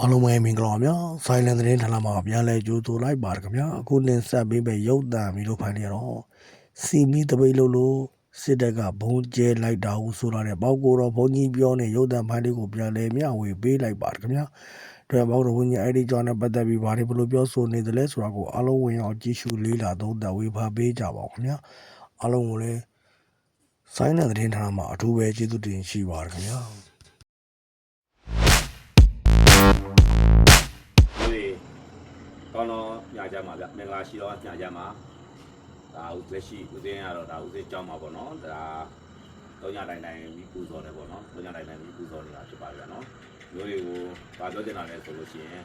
အားလုံးပဲမင်္ဂလာပါဗျာ။ Silent သတင်းဌာနမှာပြန်လဲကြိုးဆိုလိုက်ပါရခင်ဗျာ။အခုတင်ဆက်ပေးမယ့်ရုပ်သံမီလို့ဖိုင်နေတော့စီမီတပိတ်လို့လို့စစ်တပ်ကဘုံကျဲလိုက်တာဟုဆိုရတဲ့ပေါက်ကိုတော့ဘုံကြီးပြောနေရုပ်သံဖိုင်လေးကိုပြန်လဲမျှဝေပေးလိုက်ပါရခင်ဗျာ။တွေ့ပေါက်တော့ဘုံကြီးအဲ့ဒီကြောင့်နဲ့ပတ်သက်ပြီးဘာတွေဘလို့ပြောဆိုနေသလဲဆိုတာကိုအားလုံးဝင်အောင်ကြည့်ရှုလေးလာသုံးသပ်ဝေဖန်ပေးကြပါဦးခင်ဗျာ။အားလုံးကိုလည်း Silent သတင်းဌာနမှာအထူးပဲကျေးဇူးတင်ရှိပါရခင်ဗျာ။ ကောင်းတော့ညကြမှာဗျမင်္ဂလာရှိတော့ညကြမှာဒါဥလက်ရှိဦးစင်းကတော့ဒါဦးစင်းကြောင်းမှာပေါ့နော်ဒါတော့ညတိုင်းတိုင်းမိပူစော်တယ်ပေါ့နော်တော့ညတိုင်းတိုင်းမိပူစော်နေတာဖြစ်ပါဗျာနော်မျိုးတွေကိုဒါပြောချင်တာလဲဆိုလို့ရှိရင်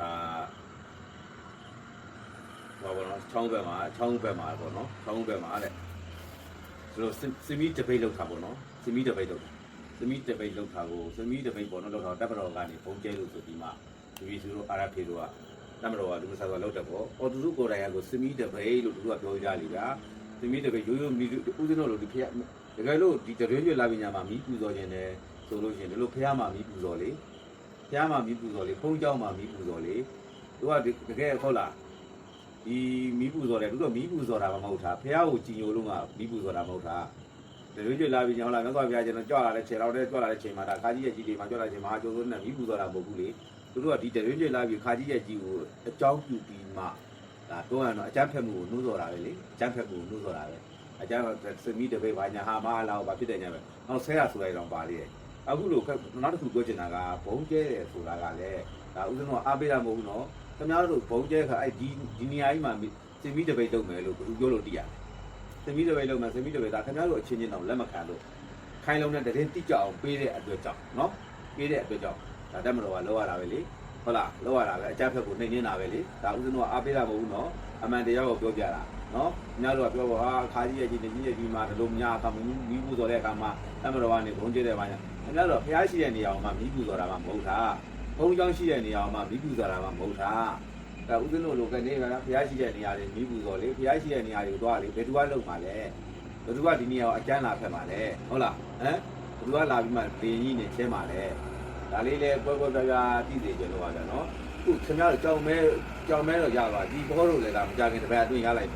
အာဘာပေါ့နော်ချောင်းဘက်မှာချောင်းဘက်မှာပေါ့နော်ချောင်းဘက်မှာတဲ့ဆိုတော့စမီတပိတ်လောက်တာပေါ့နော်စမီတပိတ်လောက်တာစမီတပိတ်လောက်တာကိုစမီတပိတ်ပေါ့နော်လောက်တာတပ်မတော်ကနေပုံကျဲလို့ဆိုပြီးမှဒီဗီစုတို့အာရဖေတို့က နမတော်ကလူမဆာဆိုလောက်တယ်ပေါ့အော်သူတို့ကိုယ်တိုင်ကကိုစမီတပိတ်လို့သူတို့ကပြောကြလိဗျာစမီတပိတ်ရိုးရိုးမီဦးစင်းတို့လိုဒီဖျက်တကယ်လို့ဒီတရွေ့ရွေ့လာပညာမှာမီးပူဇော်ခြင်းနဲ့ဆိုလို့ရှိရင်ဒီလိုဖျားမှာမီးပူဇော်လေဖျားမှာမီးပူဇော်လေဖုံးเจ้าမှာမီးပူဇော်လေသူကတကယ်ဟုတ်လားဒီမီးပူဇော်တယ်သူတို့မီးပူဇော်တာမဟုတ်တာဖျားကိုကြည်ညိုလို့မှမီးပူဇော်တာမဟုတ်တာတရွေ့ရွေ့လာပညာဟုတ်လားမြတ်စွာဘုရားကျတော့ကြွလာတဲ့ခြေတော်တဲ့ကြွလာတဲ့ချိန်မှာဒါခါကြီးရဲ့ကြီးတွေမှာကြွလာတဲ့ချိန်မှာအကျိုးဆုံးနဲ့မီးပူဇော်တာမဟုတ်ဘူးလေ သူတို့ကဒီတရွေ့ရွေ့လာပြီးခါကြီးရဲ့ကြီးကိုအကြောင်းပြုပြီးမှဒါတော့ရတော့အကြမ်းဖက်မှုကိုနှိုးဆော်တာပဲလေအကြမ်းဖက်မှုကိုနှိုးဆော်တာပဲအကြမ်းစမီတပိတ်ဘာညာဟာမလာဘာဖြစ်တယ်ညာပဲနောက်ဆဲရဆိုလိုက်တော့ပါလေအခုလို့နောက်တစ်ခုပြောချင်တာကဘုံကျဲတယ်ဆိုတာကလည်းဒါဥစဉ်တော့အားပေးတာမဟုတ်ဘူးနော်ခင်ဗျားတို့ဘုံကျဲခါအဲ့ဒီဒီနေရာကြီးမှာစမီတပိတ်တုံမယ်လို့ဘယ်လိုပြောလို့တည်ရစမီတပိတ်လုံးမယ်စမီတပိတ်ဒါခင်ဗျားတို့အချင်းချင်းတော့လက်မခံလို့ခိုင်းလုံးတဲ့တရင်တိကြအောင်ပေးတဲ့အတွက်ကြောင့်နော်ပေးတဲ့အတွက်ကြောင့် ဒါတက်မတော်ကလောက်ရတာပဲလေဟုတ်လားလောက်ရတာပဲအကြမ်းဖက်ကိုနှိမ်နေတာပဲလေဒါဥစဉ်တော့အားပေးတာမဟုတ်ဘူးနော်အမှန်တရားကိုပြောပြတာနော်ညတို့ကပြောပါဟာခါကြီးရဲ့ကြီးကြီးရဲ့ကြီးမှာဒီလိုညအခါမီးမီးပူတော်တဲ့အခါမှာအမတော်ကနေဘုံကျဲတဲ့ဘာညာညတို့ဖျားရှိတဲ့နေရာမှာမီးပူတော်တာမှမဟုတ်တာဘုံကြောင်းရှိတဲ့နေရာမှာမီးပူတော်တာမှမဟုတ်တာဒါဥစဉ်တို့လိုကနေကဖျားရှိတဲ့နေရာတွေမီးပူတော်လေဖျားရှိတဲ့နေရာတွေကိုသွားလေဘယ်သူကလုံမှာလဲဘယ်သူကဒီနေရာကိုအကျန်းလာဖက်မှာလဲဟုတ်လားဟမ်ဘယ်သူကလာပြီးမှလေကြီးနေချဲမှာလဲ ဒါလေးလည်းပွဲပွဲပြပြတည်တည်ကြလို့ပါဗျာနော်ခုခင်ဗျားတို့ကြောင်မဲကြောင်မဲတော့ရပါဒီဘောလို့လည်းဒါမကြခင်တစ်ပတ်အတွင်းရလိုက်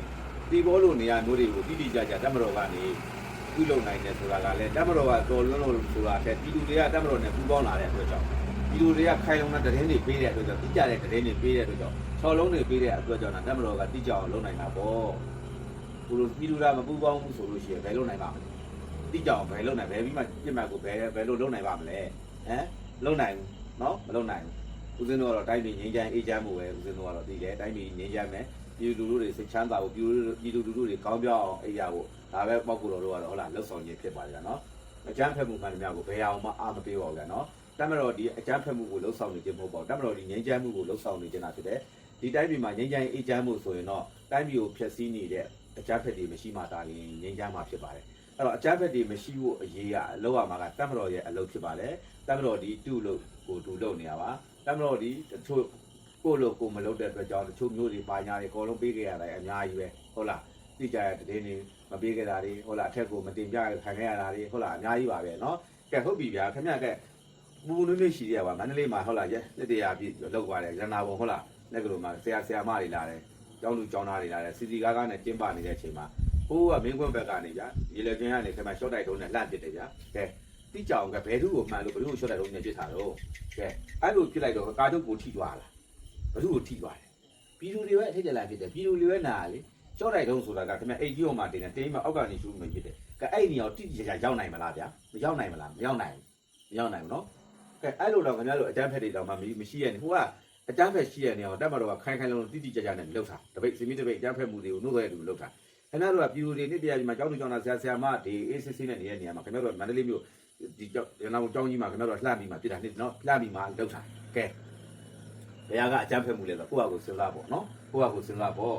ဒီဘောလို့နေရာမျိုးတွေကိုတိတိကျကျတက်မတော်ကနေပြုလုပ်နိုင်တယ်ဆိုတာကလည်းတက်မတော်ကတော်လွန်းလို့ဆိုတာတဲ့ဒီလူတွေကတက်မတော်နဲ့ပူးပေါင်းလာတဲ့အတွက်ကြောင့်ဒီလူတွေကခိုင်လုံတဲ့တရင်တွေပေးတဲ့အတွက်ကြောင့်တိကျတဲ့တရင်တွေပေးတဲ့အတွက်ကြောင့်၆လုံးတွေပေးတဲ့အတွက်ကြောင့်တက်မတော်ကတိကျအောင်လုပ်နိုင်တာပေါ့ဘုလိုဒီလူကမပူးပေါင်းဘူးဆိုလို့ရှိရင်ဘယ်လုပ်နိုင်ပါမလဲတိကျအောင်ဘယ်လုပ်နိုင်ဘယ်ပြီးမှပြစ်မှတ်ကိုဘယ်ဘယ်လိုလုပ်နိုင်ပါမလဲဟမ် လုံနိုင်ဘူးเนาะမလုံနိုင်ဘူးဦးဇင်းတို့ကတော့တိုင်းပြည်ငြိမ်းချမ်းအေးချမ်းမှုပဲဦးဇင်းတို့ကတော့ဒီလေတိုင်းပြည်ငြိမ်းချမ်းမယ်ပြည်သူလူထုတွေစိတ်ချမ်းသာဖို့ပြည်သူပြည်သူလူထုတွေကောင်းပြောင်းအောင်အေးရဖို့ဒါပဲပောက်ကူတော်တို့ကတော့ဟုတ်လားလှုပ်ဆောင်ခြင်းဖြစ်ပါလေနော်အကြမ်းဖက်မှုမှန်တယ်များကိုဘယ်အောင်မှအာမပေးပါဘူးဗျာနော်တမတော်ဒီအကြမ်းဖက်မှုကိုလှုပ်ဆောင်နေခြင်းမဟုတ်ပါဘူးတမတော်ဒီငြိမ်းချမ်းမှုကိုလှုပ်ဆောင်နေခြင်းတာဖြစ်တယ်ဒီတိုင်းပြည်မှာငြိမ်းချမ်းအေးချမ်းမှုဆိုရင်တော့တိုင်းပြည်ကိုဖျက်ဆီးနေတဲ့အကြမ်းဖက်တွေမရှိမှဒါရင်ငြိမ်းချမ်းမှာဖြစ်ပါတယ် အဲ့တော့အကြမ်းဖက်တွေမရှိဖို့အရေးကအလုပ်ရမှာကတမတော်ရဲ့အလုပ်ဖြစ်ပါတယ် တမတော်ဒီတူလို့ကိုတူလို့နေရပါတမတော်ဒီတချို့ကိုလို့ကိုမလုပ်တဲ့အတွက်ကြောင့်တချို့မျိုးတွေပါညာတွေအကုန်လုံးပေးခဲ့ရတာအများကြီးပဲဟုတ်လားသိကြတဲ့တည်နေမပေးခဲ့တာတွေဟုတ်လားအထက်ကိုမတင်ပြခံခဲ့ရတာတွေဟုတ်လားအများကြီးပါပဲเนาะကဲဟုတ်ပြီဗျာခင်ဗျကဲပူပူနွေ့နွေ့ရှိရပါမန္တလေးမှာဟုတ်လားရက်နှစ်တရာပြည့်လောက်သွားတယ်ရနာဘုံဟုတ်လားလက်ကလေးမှာဆရာဆရာမတွေလာတယ်ကျောင်းလူကျောင်းသားတွေလာတယ်စီစီကားကားနဲ့ကျင်းပနေတဲ့အချိန်မှာ ဟိုးကမင်းကွန်းဘက်ကနေဗျာရေလေကျင်းကနေခင်ဗျရှော့တိုက်တုံးနဲ့လှန့်ပစ်တယ်ဗျာကဲတိကြောင်ကဘယ်သူ့ကိုမှန်လို့ဘယ်သူ့ကိုရှော့တဲ့လုံးနဲ့ပြစ်ထားတော့ကဲအဲ့လိုပြစ်လိုက်တော့ကာတုတ်ကိုထိသွားလားဘယ်သူ့ကိုထိသွားတယ်ပြည်သူတွေပဲအထိတ်တလန့်ဖြစ်တယ်ပြည်သူတွေပဲနာလေရှော့တိုက်တုံးဆိုတာကခင်ဗျအိတ်ကြီးအောင်မှတင်တယ်တင်းမအောက်ကနေရှူမှဖြစ်တယ်ကဲအဲ့ဒီနေရာကိုတိတိကျကျရောက်နိုင်မလားဗျာမရောက်နိုင်မလားမရောက်နိုင်ဘူးမရောက်နိုင်ဘူးနော်ကဲအဲ့လိုတော့ခင်ဗျားတို့အတန်းဖက်တွေတော့မှမရှိရနေဟိုကအတန်းဖက်ရှိရနေအောင်တက်မတော်ကခိုင်ခိုင်လုံးတိတိကျကျနဲ့လှုပ်တာတပိတ်စီမီတပိတ်အတန်းဖက်မှုတွေကိုနှုတ်ရဲတူလှုပ်တာ ခင်ဗျားတို့ကပြည်သူတွေနေ့တရားကြီးမှာကြောင်းလူကြောင်းသားဆရာဆရာမဒီ ACC နဲ့နေတဲ့နေရာမှာခင်ဗျားတို့ကမန္တလေးမြို့ဒီကြောက်ရနာကြောင်းကြီးမှာခင်ဗျားတို့လှမ်းပြီးမှပြစ်တာနှစ်နော်လှမ်းပြီးမှလောက်တာကဲဘယ်ဟာကအကြမ်းဖက်မှုလဲဆိုတော့ကိုယ့်ဟာကိုစဉ်းစားပေါ့နော်ကိုယ့်ဟာကိုစဉ်းစားပေါ့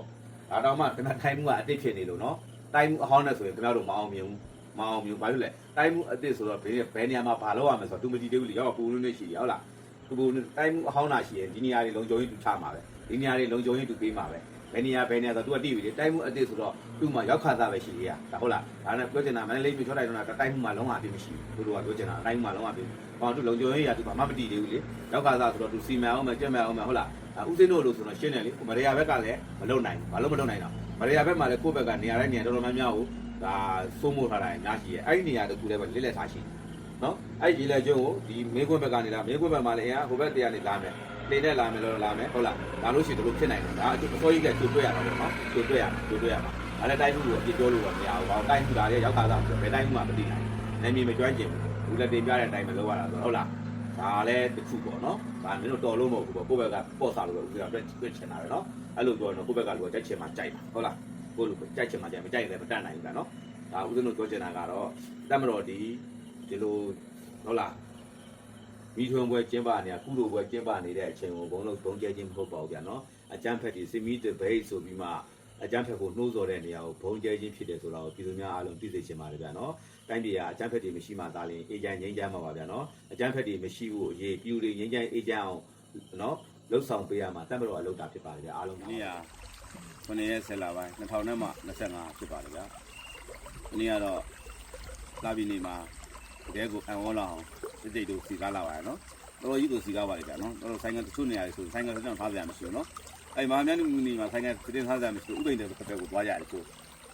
ဒါတော့မှခင်ဗျားတိုင်းမှုကအတိတ်ဖြစ်နေလို့နော်တိုင်းမှုအဟောင်းနဲ့ဆိုရင်ခင်ဗျားတို့မအောင်မြင်ဘူးမအောင်မြင်ဘာလို့လဲတိုင်းမှုအတိတ်ဆိုတော့ဘယ်ဘယ်နေရာမှာဘာလုပ်ရမလဲဆိုတော့သူမကြည့်သေးဘူးလေရောက်ပူလို့နေရှိရဟုတ်လားပူပူတိုင်းမှုအဟောင်းနာရှိရင်ဒီနေရာတွေလုံခြုံရေးတူချမှာပဲဒီနေရာတွေလုံခြုံရေးတူပေးမှာပဲက ဘယ်နေရာဘယ်နေရာဆိုတော့ तू ကတိပြီလေတိုင်းမှုအတစ်ဆိုတော့သူ့မှာရောက်ခါသားပဲရှိသေးရဒါဟုတ်လားဒါနဲ့ပြောချင်တာမန္တလေးမြို့ချောတိုင်းတော့တိုင်းမှုမှာလုံးဝအပြည့်မရှိဘူးတို့ကပြောချင်တာတိုင်းမှုမှာလုံးဝအပြည့်ဘာလို့လုံခြုံရေးရသူဘာမှမတည်သေးဘူးလေရောက်ခါသားဆိုတော့ तू စီမံအောင်မယ်ကြက်မယ်အောင်မယ်ဟုတ်လားဦးစင်းတို့လို့ဆိုတော့ရှင်းတယ်လေမရယာဘက်ကလည်းမလုံနိုင်ဘူးဘာလို့မလုံနိုင်တော့မရယာဘက်မှာလည်းကိုယ့်ဘက်ကနေရာတိုင်းနေရာတော်တော်များများကိုဒါစိုးမိုးထားတာအများကြီးရဲ့အဲ့ဒီနေရာတခုလည်းပဲလစ်လက်ထားရှိတယ်နော်အဲ့ဒီလေကျုံကိုဒီမေးခွန်းဘက်ကနေလာမေးခွန်းဘက်မှာလည်းအရင်ဟိုဘက်တရားနေလာမယ် နေနဲ့လာမယ်လို့လာမယ်ဟုတ်လားလာလို့ရှိရင်တို့ဖြစ်နိုင်တယ်ဒါအစောကြီးကကျိုးတွေ့ရတာပေါ့နော်ကျိုးတွေ့ရကျိုးတွေ့ရမှာအဲ့ဒါတိုင်းမှုကိုအပြစ်ပြောလို့တော့မရဘူးဘာတိုင်းမှုဒါလည်းရောက်ခါသားဆိုဘယ်တိုင်းမှုမှမသိနိုင်နိုင်မြေမကျွမ်းကျင်ဘူးလက်တင်ပြတဲ့အတိုင်းမလုပ်ရတာဆိုဟုတ်လားဒါလည်းတစ်ခုပေါ့နော်ဒါမင်းတို့တော်လို့မဟုတ်ဘူးပေါ့ကိုယ့်ဘက်ကပေါ့စားလို့ပဲဦးကတွက်တွက်ချင်တာပဲနော်အဲ့လိုပြောတော့ကိုယ့်ဘက်ကလူကကြိုက်ချင်မှကြိုက်မှာဟုတ်လားကိုယ့်လူကကြိုက်ချင်မှကြိုက်မကြိုက်ရင်လည်းမတတ်နိုင်ဘူးကနော်ဒါဦးဇင်းတို့ပြောချင်တာကတော့တတ်မတော်ဒီဒီလိုဟုတ်လား မိထွန်းပွဲကျင်းပနေတာကုလိုပွဲကျင်းပနေတဲ့အချိန်ကိုဘုံလုံးဘုံကျဲခြင်းမဟုတ်ပါဘူးဗျာနော်အကျန်းဖက်ဒီစမီတဘိတ်ဆိုပြီးမှအကျန်းဖက်ကိုနှိုးဆော်တဲ့နေရာကိုဘုံကျဲခြင်းဖြစ်တယ်ဆိုတာကိုပြည်သူများအားလုံးသိစေချင်ပါတယ်ဗျာနော်တိုင်းပြည်ကအကျန်းဖက်ဒီမရှိမှသာလျှင်အေဂျင့်ငြိမ်းချမ်းမှာပါဗျာနော်အကျန်းဖက်ဒီမရှိဘူးအရေးပြည်သူတွေငြိမ်းချမ်းအေဂျင့်အောင်နော်လှုပ်ဆောင်ပေးရမှာတတ်မတော်အလုပ်တာဖြစ်ပါတယ်ဗျာအားလုံးဒီနေ့ကခொနည်းရက်ဆက်လာပိုင်း2000နဲ့မှ25ဖြစ်ပါတယ်ဗျာဒီနေ့ကတော့လာပြီနေမှာတကယ်ကိုအန်ဝေါ်လာအောင် တိတ်တိတ်တို့စီကားလာပါရနော်တော်တော်ကြီးကိုစီကားပါလေဗျာနော်တော်တော်ဆိုင်ကတချို့နေရာတွေဆိုဆိုင်ကစတဲ့ထားကြရမရှိဘူးနော်အဲ့မဟာမြတ်နေမှာဆိုင်ကစတဲ့ထားကြရမရှိဘူးဥပိ္ပဒေတစ်ဖက်ကိုသွားကြရတယ်ဆို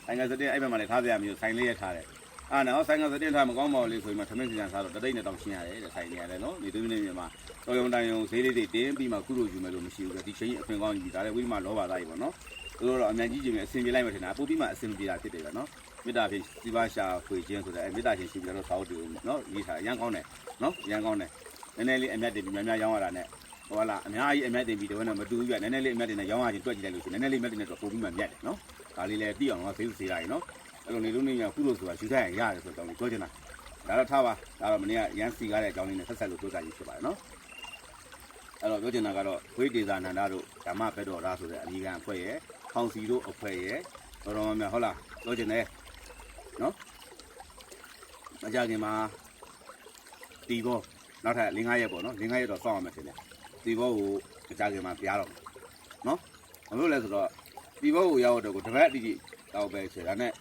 ဆိုင်ကစတဲ့အဲ့ဘက်မှာလည်းထားကြရမရှိဘူးဆိုင်လေးရထားတယ်အာနော်ဆိုင်ကစတဲ့ထားမကောင်းပါဘူးလေဆိုပြီးမှသမင်းစီကံစားတော့တတိတ်နဲ့တောင်ရှင်းရတယ်တဲ့ဆိုင်နေရတယ်နော်ဒီသူနေနေမှာတော်ရုံတန်ရုံဈေးလေးတွေတင်းပြီးမှကုလိုယူမယ်လို့မရှိဘူးလေဒီချိန်အခွင့်ကောင်းယူဒါလည်းဝိမလောပါသားကြီးပေါ့နော်သူ တို့တော့အမြန်ကြီးချင်းပဲအစင်ပြေလိုက်မှထင်တာပို့ပြီးမှအစင်ပြေတာဖြစ်တယ်ဗျနော်မေတ္တာဖြင့်စီပါရှာဖွေခြင်းဆိုတဲ့အဲမေတ္တာချင်းရှိပြီးတော့စာအုပ်တွေနော်ရေးထားအရန်ကောင်းတယ်နော်အရန်ကောင်းတယ်နည်းနည်းလေးအမြတ်တင်ပြီးများများရောင်းရတာနဲ့ဟိုလာအများကြီးအမြတ်တင်ပြီးတော့မတူဘူးပြနည်းနည်းလေးအမြတ်တင်နဲ့ရောင်းရချင်းတွက်ကြည့်လိုက်လို့ရှိရင်နည်းနည်းလေးအမြတ်တင်နဲ့တော့ပို့ပြီးမှမြတ်တယ်နော်ဒါလေးလည်းသိအောင်တော့ဈေးစေးရတယ်နော်အဲ့လိုနေလို့နေရကုလို့ဆိုတာယူထားရင်ရတယ်ဆိုတော့ပြောချင်တာဒါတော့ထားပါဒါတော့မနေ့ကရန်စီကားတဲ့အကြောင်းလေးနဲ့ဆက်ဆက်လို့ပြောကြကြီးဖြစ်ပါတယ်နော်အဲ့တော့ပြောချင်တာကတော့ခွေးဒေသာနန္ဒတို့ဓမ္မဘက်တော်ရာဆိုတဲ့အမိခံအဖွဲ့ရဲ့ ခေါင်စီတို့အဖွဲရဲ့တော်တော်များများဟုတ်လားပြောချင်တယ်နော်မကြခင်မှာတီဘောနောက်ထပ်၄-၅ရက်ပေါ့နော်၄-၅ရက်တော့စောင့်ရမယ်ထင်တယ်တီဘောကိုမကြခင်မှာပြားတော့မယ်နော်ဘာလို့လဲဆိုတော့တီဘောကိုရောက်တော့ကိုတစ်ပတ်အတိအကျတော့ပဲချေဒါနဲ့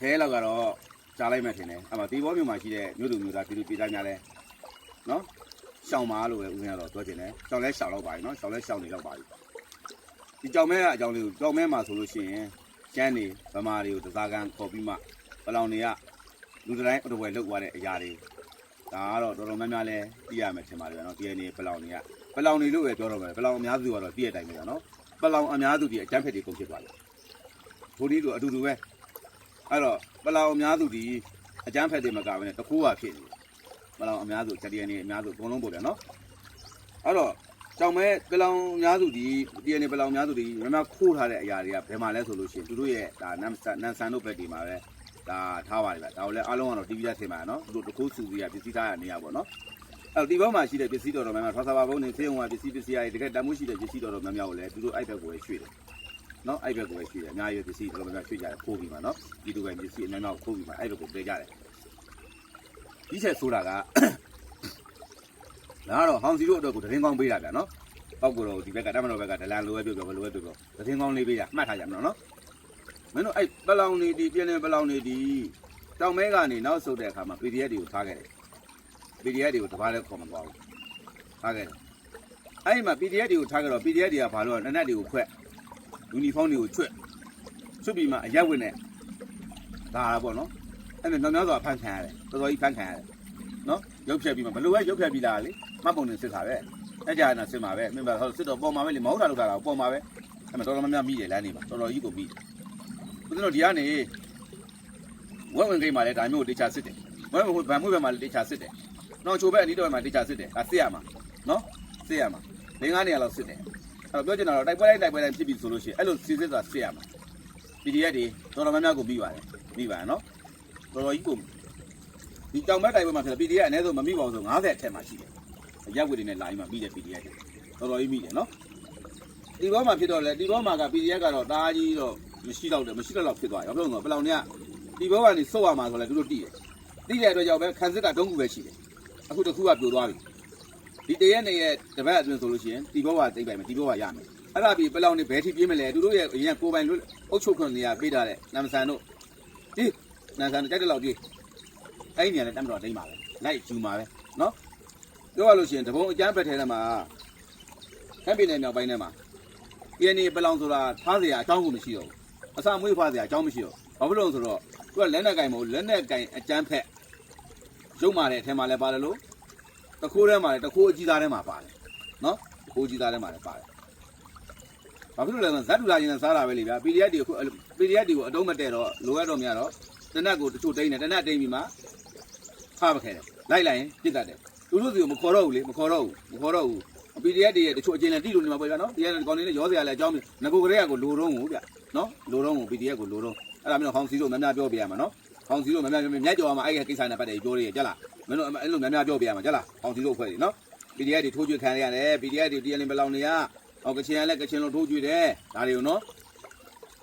ခဲလောက်ကတော့ကြားလိုက်မှထင်တယ်အဲ့မှာတီဘောမြို့မှာရှိတဲ့မြို့သူမြို့သားပြည်သူပြည်သားများလဲနော်ရှောင်းပါလို့ပဲဦးဇင်းကတော့ပြောချင်တယ်ရှောင်းလဲရှောင်းတော့ပါပြီနော်ရှောင်းလဲရှောင်းနေတော့ပါပြီ ဒီကြောင်မဲကအကြောင်းလေးကိုကြောင်မဲမှာဆိုလို့ရှိရင်ကျန်းနေဗမာတွေကိုတစားကန်ခေါ်ပြီးမှပလောင်တွေကလူတိုင်းအတော်ဝယ်လောက်သွားတဲ့အရာတွေဒါကတော့တော်တော်များများလဲသိရမယ်ထင်ပါတယ်ဗျာနော် DNA ပလောင်တွေကပလောင်တွေလို့ပဲပြောတော့မယ်ပလောင်အများစုကတော့သိရတဲ့အတိုင်းပဲဗျာနော်ပလောင်အများစုဒီအကျန်းဖက်တွေကုန်ဖြစ်သွားတယ်ဘိုးဒီတို့အတူတူပဲအဲ့တော့ပလောင်အများစုဒီအကျန်းဖက်တွေမကဘဲနဲ့တကူကဖြစ်နေတယ်ပလောင်အများစု DNA အများစုအကုန်လုံးပေါ့ဗျာနော်အဲ့တော့ ကြောင်မဲပလောင်များစုဒီတရနေပလောင်များစုဒီမမခိုးထားတဲ့အရာတွေကဘယ်မှာလဲဆိုလို့ရှိရင်သူတို့ရဲ့ဒါနမ်ဆန်နန်ဆန်တို့ဘက်ဒီမှာပဲဒါထားပါတယ်ဗျဒါကိုလည်းအားလုံးကတော့ TV ရထင်ပါနော်သူတို့တခုစုပြီးရပစ္စည်းထားရနေရပါတော့အဲ့တော့ဒီဘက်မှာရှိတဲ့ပစ္စည်းတော်တော်များများထောက်စာပါဘုံနေသေုံကပစ္စည်းပစ္စည်းတွေတကယ်တမ်းမှုရှိတဲ့ပစ္စည်းတော်တော်များများကိုလည်းသူတို့အဲ့ဘက်ကိုပဲရွှေ့တယ်နော်အဲ့ဘက်ကိုပဲရွှေ့တယ်အများကြီးပစ္စည်းတော်တော်များများရွှေ့ကြတယ်ခိုးပြီးမှနော်ဒီလိုပဲပစ္စည်းအများများခိုးပြီးမှအဲ့ဘက်ကိုပြေးကြတယ်ဒီချက်ဆိုတာက ဒါကတော့ဟောင်စီတို့အတွက်ကိုတရင်ကောင်းပေးတာဗျာနော်ပောက်ကိုတော့ဒီဘက်ကတမတော်ဘက်ကဒလန်လိုပဲပြောပြောဘလိုပဲပြောပြောသတင်းကောင်းလေးပေးရမှတ်ထားကြမလို့နော်မင်းတို့အဲ့ပလောင်နေဒီပြင်းနေပလောင်နေဒီတောင်မဲကနေနောက်ဆုတ်တဲ့အခါမှာ PDF တွေကိုထားခဲ့တယ် PDF တွေကိုတပားလည်းခေါ်မသွားဘူးထားခဲ့တယ်အဲ့ဒီမှာ PDF တွေကိုထားခဲ့တော့ PDF တွေကဘာလို့လဲနက်နက်တွေကိုခွက်ယူနီဖောင်းတွေကိုချွတ်ချွတ်ပြီးမှအရက်ဝင်နဲ့ဒါပေါ့နော်အဲ့ဒါမြောင်များစွာဖန်ခံရတယ်တော်တော်ကြီးဖန်ခံရတယ်နော် ရုပ်ဖြတ်ပြီးမှဘလို့ပဲရုပ်ဖြတ်ပြီးသားလေမှတ်ပုံနဲ့စစ်တာပဲအဲ့ကြာနာစစ်မှာပဲမင်းပါဟောစစ်တော့ပေါ်မှာပဲလေမဟုတ်တာလို့တာတော့ပေါ်မှာပဲအဲ့မှာတော်တော်များများမိတယ်လမ်းနေမှာတော်တော်ကြီးကိုမိတယ်ဦးဇင်းတို့ဒီကနေဝက်ဝင်ကိန်းမှာလည်းဒါမျိုးကိုတေချာစစ်တယ်ဝက်ဝင်ဗန်မှုဘက်မှာလည်းတေချာစစ်တယ်နောက်ချိုဘက်အနီးတော်မှာတေချာစစ်တယ်ဒါစစ်ရမှာနော်စစ်ရမှာလင်းကားနေရာလောက်စစ်တယ်အဲ့တော့ပြောချင်တာတော့တိုက်ပွဲတိုင်းတိုက်ပွဲတိုင်းဖြစ်ပြီဆိုလို့ရှိရင်အဲ့လိုစစ်စစ်သာစစ်ရမှာ PDF တွေတော်တော်များများကိုမိပါတယ်မိပါတယ်နော်တော်တော်ကြီးကို ဒီတောင်ဘက်တိုက်ပွဲမှာဖြစ်တယ် PDF အနည်းဆုံးမမိပါဘူးဆို90အထက်မှာရှိတယ်ရက်ဝက်တွေနဲ့လာပြီးမှမိတယ် PDF တွေတော်တော်ကြီးမိတယ်နော်ဒီဘောမှာဖြစ်တော့လေဒီဘောမှာက PDF ကတော့တားကြီးတော့မရှိတော့တယ်မရှိတော့တော့ဖြစ်သွားရောဘယ်လိုလဲပလောင်တွေကဒီဘောကနေစုတ်ရမှာဆိုလဲသူတို့တိတယ်တိတဲ့အတွက်ကြောင့်ပဲခန်းစစ်ကတုံးခုပဲရှိတယ်အခုတစ်ခုကပြိုသွားပြီဒီတရက်နဲ့ရဲ့တပတ်အတွင်းဆိုလို့ရှိရင်ဒီဘောကသိမ့်ပိုင်မယ်ဒီဘောကရမယ်အဲ့ဒါပြီးပလောင်နေဘယ်ထိပြေးမလဲသူတို့ရဲ့အရင်ကိုယ်ပိုင်လွတ်အုပ်ချုပ်ခွင့်နေရပေးထားတဲ့နမ်ဆန်တို့ဒီနမ်ဆန်တို့ကြိုက်တဲ့လောက်ပြေး အဲ့ဒီနေရာနဲ့တမ်းတော်ဒိမ့်ပါပဲလိုက်ဂျူမှာပဲနော်ပြောရလို့ရှိရင်တဘုံအကျန်းဖက်ထဲထဲမှာဟမ်ပြည်နယ်မြောက်ပိုင်းထဲမှာ PNA ပလောင်ဆိုတာထားเสียအကြောင်းကိုမရှိတော့ဘူးအစမွေးဖွားเสียအကြောင်းမရှိတော့ဘာဖြစ်လို့လဲဆိုတော့သူကလက်နဲ့ကင်မဟုတ်လက်နဲ့ကင်အကျန်းဖက်ရုပ်မာတဲ့အထက်မှာလည်းပါတယ်လို့တခိုးထဲမှာလည်းတခိုးအကြီးသားထဲမှာပါတယ်နော်တခိုးအကြီးသားထဲမှာလည်းပါတယ်ဘာဖြစ်လို့လဲဆိုတော့ဇတ်တူလာချင်းနဲ့စားတာပဲလေဗျာ PDF တွေအခု PDF တွေကိုအတုံးမတဲတော့လိုရတော့များတော့တနက်ကိုတချို့တိန်းတယ်တနက်တိန်းပြီးမှ ဖားပခဲတယ်လိုက်လိုက်ရင်ပြစ်တတ်တယ်သူတို့စီကိုမခေါ်တော့ဘူးလေမခေါ်တော့ဘူးမခေါ်တော့ဘူး PDF တွေရဲ့တချို့အကျဉ်းလည်းတိလို့နေမှာပေါ့ဗျာနော် PDF ကောင်းနေလေရောစရာလည်းအကြောင်းမျိုးငကိုကလေးကကိုလိုတော့ကိုဗျနော်လိုတော့ကို PDF ကိုလိုတော့အဲ့ဒါမျိုးဟောင်းစီတို့များများပြောပြရမှာနော်ဟောင်းစီတို့များများမြတ်ကြော်မှာအဲ့ဒီကိစ္စနဲ့ပတ်သက်ပြီးပြောရကြလားမင်းတို့အဲ့လိုများများပြောပြရမှာကြလားဟောင်းစီတို့အဖွဲ့တွေနော် PDF တွေထိုးကြွခံရတယ် PDF တွေတရားလင်းပလောင်နေရဟောကချင်ရလည်းကချင်လုံးထိုးကြွတယ်ဒါတွေကိုနော်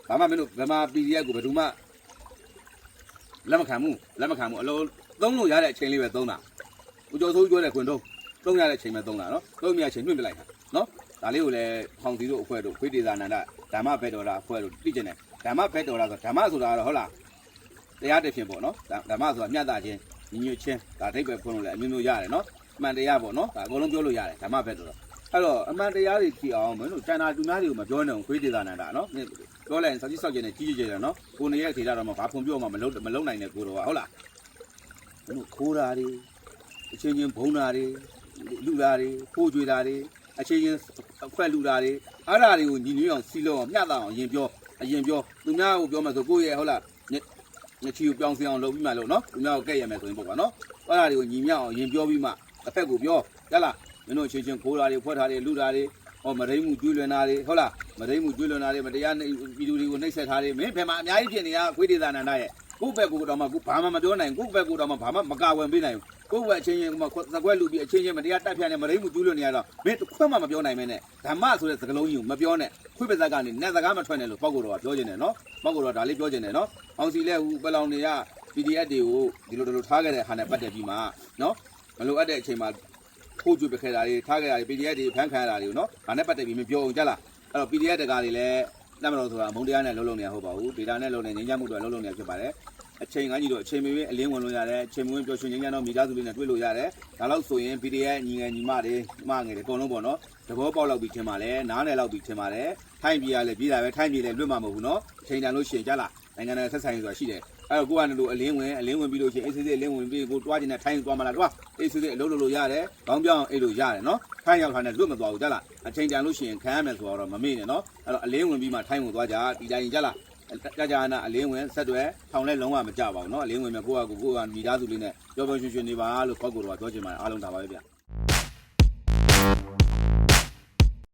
ဘာမှမင်းတို့ဗမာ PDF ကိုဘယ်သူမှလက်မခံဘူးလက်မခံဘူးအလုံး သုံးလို့ရတဲ့အချိန်လေးပဲသုံးတာဦးကျော်စိုးပြောတဲ့ခွင်တော့သုံးရတဲ့အချိန်ပဲသုံးတာနော်သုံးမြအချိန်ညှိပြလိုက်တာနော်ဒါလေးကိုလည်းဖောင်စီတို့အဖွဲ့တို့ခွေးဒေသနန္ဒဓမ္မဘက်တော်တာအဖွဲ့တို့သိကျင်တယ်ဓမ္မဘက်တော်တာဆိုဓမ္မဆိုတာကတော့ဟုတ်လားတရားတစ်ဖြစ်ပေါ့နော်ဓမ္မဆိုတာမြတ်တာချင်းညီညွတ်ချင်းဒါအဓိပ္ပာယ်ဖွင့်လို့လည်းအမျိုးမျိုးရတယ်နော်အမှန်တရားပေါ့နော်ဒါအကုန်လုံးပြောလို့ရတယ်ဓမ္မဘက်တော်အဲ့တော့အမှန်တရားတွေကြည့်အောင်မင်းတို့ကျန်တာသူများတွေကိုမပြောနဲ့ခွေးဒေသနန္ဒနော်ပြောလိုက်ရင်စာကြည့်စောက်ကျင်နေကြီးကြီးကျယ်တယ်နော်ကိုနေရဲ့ထေတာတော့မှဘာဖွန်ပြောမှမလုံးမလုံးနိုင်တဲ့ကိုတော်ကဟုတ်လား မင်းတို့ခိုးတာတွေအချင်းချင်းဘုံတာတွေလူတာတွေဖိုးကြွေတာတွေအချင်းချင်းအခွက်လူတာတွေအဲ့ဒါတွေကိုညီညွတ်အောင်စီလုံးအောင်မျှတအောင်အရင်ပြောအရင်ပြောသူများကိုပြောမှဆိုကိုယ့်ရဲ့ဟုတ်လားညချီကိုပြောင်းစင်အောင်လုပ်ပြီးမှလို့နော်သူများကိုကဲ့ရမယ်ဆိုရင်ပေါ့ကွာနော်အဲ့ဒါတွေကိုညီမျှအောင်အရင်ပြောပြီးမှတစ်ဖက်ကိုပြောရလားမင်းတို့ချင်းချင်းခိုးတာတွေဖွက်တာတွေလူတာတွေဟောမရိမှုကျွေးလွန်တာတွေဟုတ်လားမရိမှုကျွေးလွန်တာတွေမတရားပြည်သူတွေကိုနှိပ်စက်ထားတယ်မင်းဘယ်မှာအများကြီးဖြစ်နေရခွေးဒေသနန္ဒရဲ့ ကိုယ့်ဘက်ကိုတော့မှကိုဘာမှမပြောနိုင်ကိုယ့်ဘက်ကိုတော့မှဘာမှမကာဝယ်ပေးနိုင်ဘူးကိုယ့်ဘက်အချင်းချင်းကမှသကွက်လူပြီးအချင်းချင်းမတရားတက်ဖြတ်နေမရိမှုကျွေးလွန်နေရတော့မင်းတစ်ခွက်မှမပြောနိုင်မဲနဲ့ဓမ္မဆိုတဲ့စကားလုံးကြီးကိုမပြောနဲ့ခွေးပါဇက်ကနေနဲ့စကားမထွက်နဲ့လို့ပေါ့ကိုတော့ပြောခြင်းတယ်နော်ပေါ့ကိုတော့ဒါလေးပြောခြင်းတယ်နော်အောင်စီလဲဟူပလောင်တွေက PDF တွေကိုဒီလိုဒီလိုထားခဲ့တဲ့ဟာနဲ့ပတ်သက်ပြီးမှနော်မလိုအပ်တဲ့အချိန်မှာထိုးကျွေးပခဲ့တာတွေထားခဲ့တာတွေ PDF တွေဖန်ခံရတာတွေကိုနော်ဒါနဲ့ပတ်သက်ပြီးမပြောအောင်ကြလားအဲ့တော့ PDF တကာတွေလည်းတမတော်ဆိုတာအမုံတရားနဲ့လုံးလုံးနေရဟုတ်ပါဘူးဒေတာနဲ့လုံးနေငင်းကြမှုတွေလုံးလုံးနေရဖြစ်ပါတယ် အချိန်ကကြီးတော့အချိန်မရွေးအလင်းဝင်လို့ရတယ်အချိန်မွေးပျော်ရွှင်ငင်းကြတော့မိသားစုလေးနဲ့တွေ့လို့ရတယ်ဒါလို့ဆိုရင် PDF ညီငယ်ညီမတွေညီမငယ်တွေအကုန်လုံးပေါ့နော်သဘောပေါက်လောက်ပြီးထင်ပါလေနားနယ်လောက်ပြီးထင်ပါတယ်ထိုင်းပြည်ရလဲပြည်တာပဲထိုင်းပြည်လဲလွတ်မှာမဟုတ်ဘူးနော်အချိန်တန်လို့ရှိရင်ကြလားနိုင်ငံတော်ဆက်ဆိုင်ဆိုတာရှိတယ်အဲ့တော့ကိုကလည်းလို့အလင်းဝင်အလင်းဝင်ပြီးလို့ရှိရင်အေးစစ်စစ်အလင်းဝင်ပြီးကိုတွားကျင်တဲ့ထိုင်းသွားမလားတွားအေးစစ်စစ်အလုပ်လုပ်လို့ရတယ်ခေါင်းပြောင်းအေးလို့ရတယ်နော်ထိုင်းရောက်ထားတဲ့လွတ်မသွားဘူးကြလားအချိန်တန်လို့ရှိရင်ခံရမယ်ဆိုတော့မမေ့နဲ့နော်အဲ့တော့အလင်းဝင်ပြီးမှထိုင်းကိုသွားကြဒီတိုင်းကြလား ကြာကြာနာအလင်းဝင်ဆက်တွဲထောင်လဲလုံးဝမကြပါဘူးเนาะအလင်းဝင်မြကိုကကိုကမိသားစုလေးနဲ့ပျော်ပျော်ရွှင်ရွှင်နေပါလို့ပောက်ကိုတော့ပြောချင်ပါတယ်အားလုံးဒါပါပဲဗျ